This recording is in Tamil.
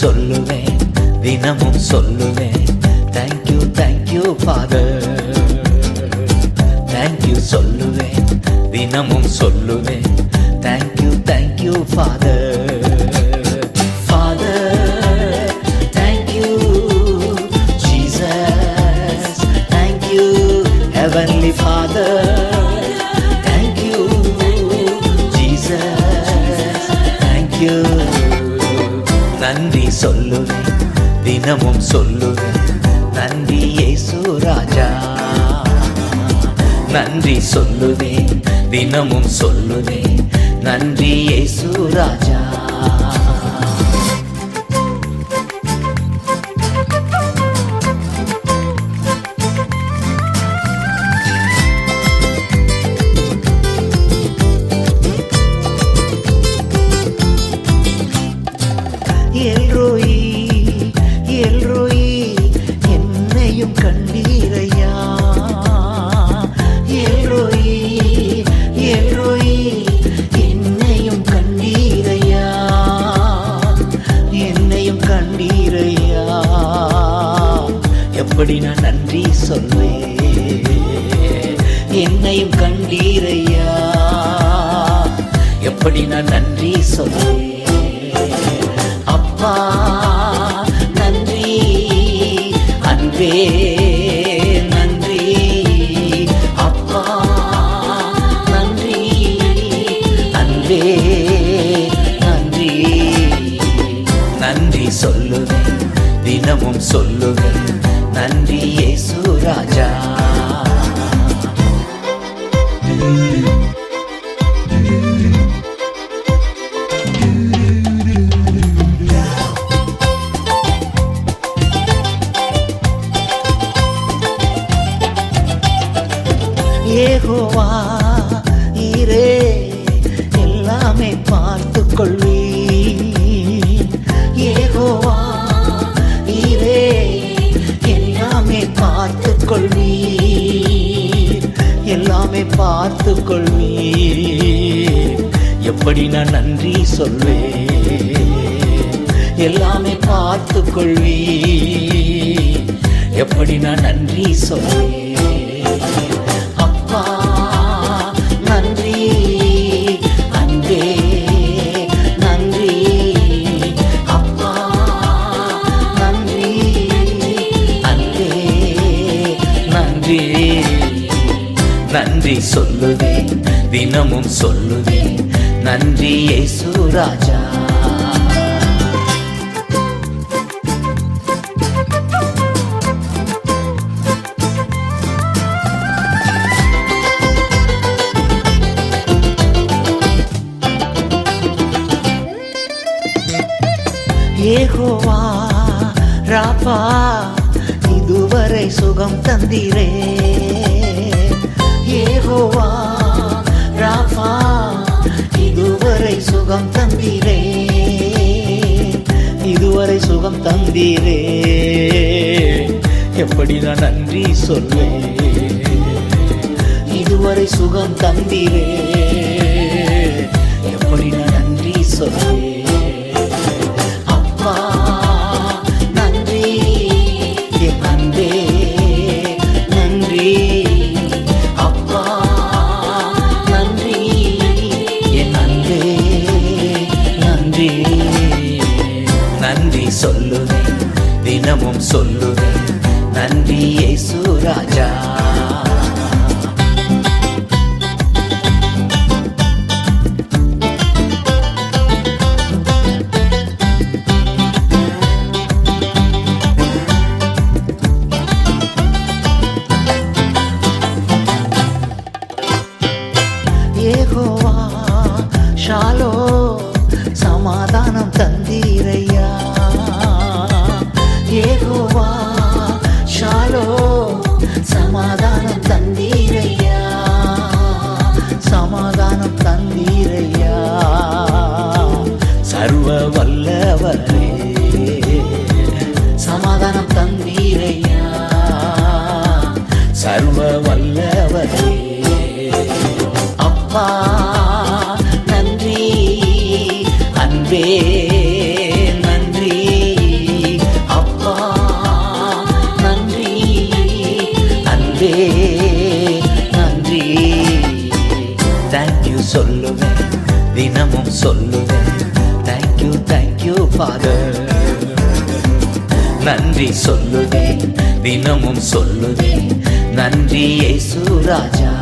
சொல்லுவேன் தினமும் சொல்லுவேன். தேங்க்யூ தேங்க்யூ ஃபாதர் தேங்க்யூ சொல்லுவேன் தினமும் சொல்லுவேன். Thank you thank you father father thank you நன்றி சொல்லுவேன் தினமும் சொல்லுவேன் நன்றி ஏசு ராஜா. நன்றி சொல்லுவேன் தினமும் சொல்லுவேன். நன்றி ஏசு ராஜா. எப்படி நான் நன்றி சொல்வேன். என்னையும் கண்டீரையா? எப்படி நான் நன்றி சொல்வேன்? அப்பா நன்றி. அன்பே நன்றி. அப்பா நன்றி. அன்பே நன்றி. நன்றி சொல்லுவேன் தினமும் சொல்லுவேன். நன்றி இயேசு ராஜா. கொள்வீர் எல்லாமே பார்த்து கொள்வீர் எப்படி நான் நன்றி சொல்வேன்? எல்லாமே பார்த்து கொள்வீர் எப்படி நான் நன்றி சொல்வேன்? சொல்லுவேன் தினமும் சொல்லுவேன் நன்றி இயேசு ராஜா ஏகோவா ராப்பா இதுவரை சுகம் தந்திரே. ஏகோவா ராபா இதுவரை சுகம் தந்திரே. இதுவரை சுகம் தந்தீரே. எப்படி நான் நன்றி சொல்வேன் இதுவரை சுகம் தந்தீரே. எப்படி நான் நன்றி சொல்வேன் நன்றி சொல்லுவேன் தினமும் சொல்லுவேன் நன்றி ஏசு ராஜா. அருவ வல்லவரே. சமாதானம் தந்தீரையா? சர்வ வல்லவரே. அப்பா நன்றி. அன்பே நன்றி. அப்பா நன்றி. அன்பே நன்றி. தேங்க்யூ சொல்லுவேன் தினமும் சொல்லுவேன். நன்றி சொல்லுவேன் தினமும் சொல்லுவேன் நன்றி ஏசு ராஜா.